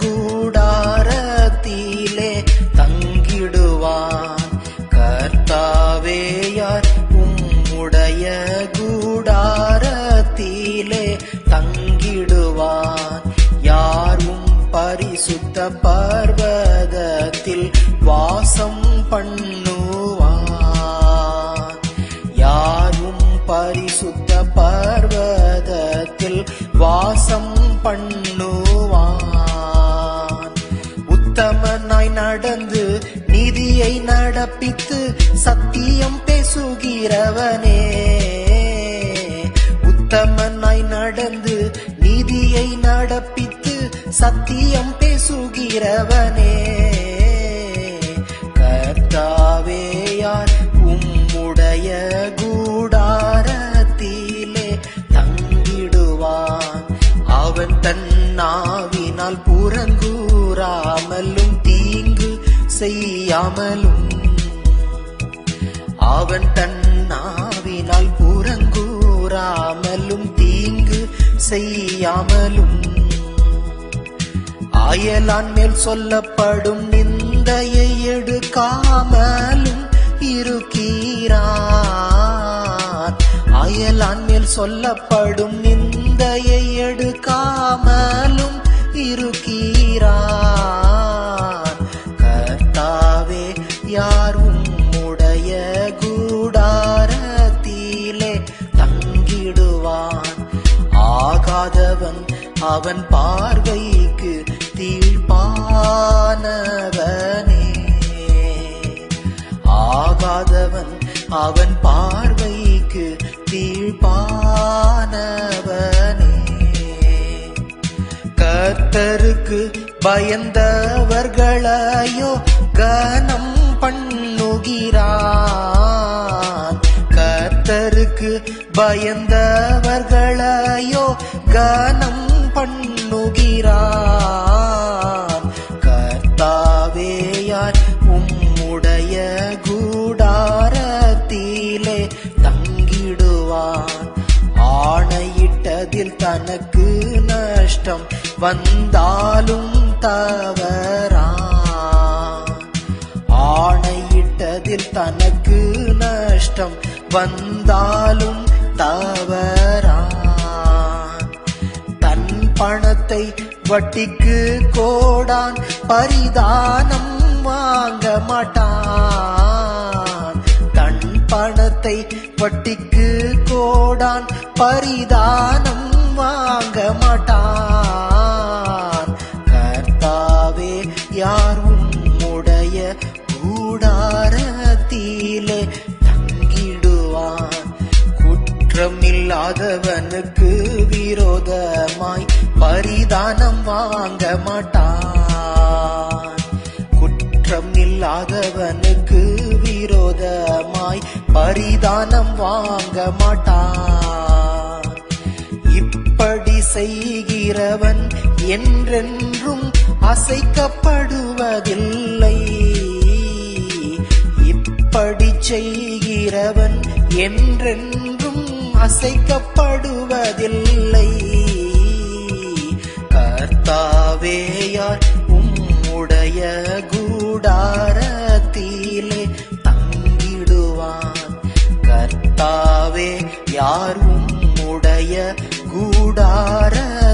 கூடாரத்திலே தங்கிடுவான். கர்த்தாவேயார் உம்முடைய கூடாரத்திலே தங்கிடுவான். யாரும் பரிசுத்த பர்வதத்தில் வாசம் பண்ணுவான். யாரும் பரிசுத்த பர்வதத்தில் வாசம் பண்ணு நடந்து நீதியை நடப்பித்து சத்தியம் பேசுகிறவனே. உத்தமனாய் நடந்து நீதியை நடப்பித்து சத்தியம் பேசுகிறவனே. கர்த்தாவே யார் உம்முடைய கூடாரத்திலே தங்கிடுவான். அவன் தன் நாவினால் புறங்கூறாமலும் தீ செய்யாமலும் அவன் தன்னாவினால் புறங்கூறாமலும் தீங்கு செய்யாமலும் அயலான் மேல் சொல்லப்படும் நிந்தையை எடுக்காமலும் இருக்கிறான். அயலான் மேல் சொல்லப்படும் நிந்தையை ஆகாதவன் அவன் பார்வைக்கு தீழ்பானவனே ஆகாதவன் அவன் பார்வைக்கு தீழ்பானவனே கர்த்தருக்கு பயந்தவர்களையோ கனம் பண்ணுகிறான். கர்த்தருக்கு பயந்தவர்கள் கனம் பண்ணுகிறான் கர்த்தாவேயார் உம்முடைய கூடாரத்திலே தங்கிடுவான் ஆணையிட்டதில் தனக்கு நஷ்டம் வந்தாலும் தவறான் ஆணையிட்டதில் தனக்கு நஷ்டம் வந்தாலும் தவற? பணத்தை வட்டிக்கு கோடான் பரிதானம் வாங்க மாட்டான். தன் பணத்தை வட்டிக்கு கோடான் பரிதானம் வாங்க மாட்டான். கர்த்தாவே யாரும் உடைய கூடாரத்திலே தங்கிடுவான்? குற்றமில்லாதவனுக்கு விரோதமாய் பரிதானம் வாங்க மாட்டான். குற்றம் இல்லாதவனுக்கு விரோதமாய் பரிதானம் வாங்க மாட்டான். இப்படி செய்கிறவன் என்றென்றும் அசைக்கப்படுவதில்லை. இப்படி செய்கிறவன் என்றென்றும் அசைக்கப்படுவதில்லை. ஆவேயார் உம்முடைய கூடாரத்திலே தங்கிடுவான் கர்த்தாவே யார் உம்முடைய கூடாரத்திலே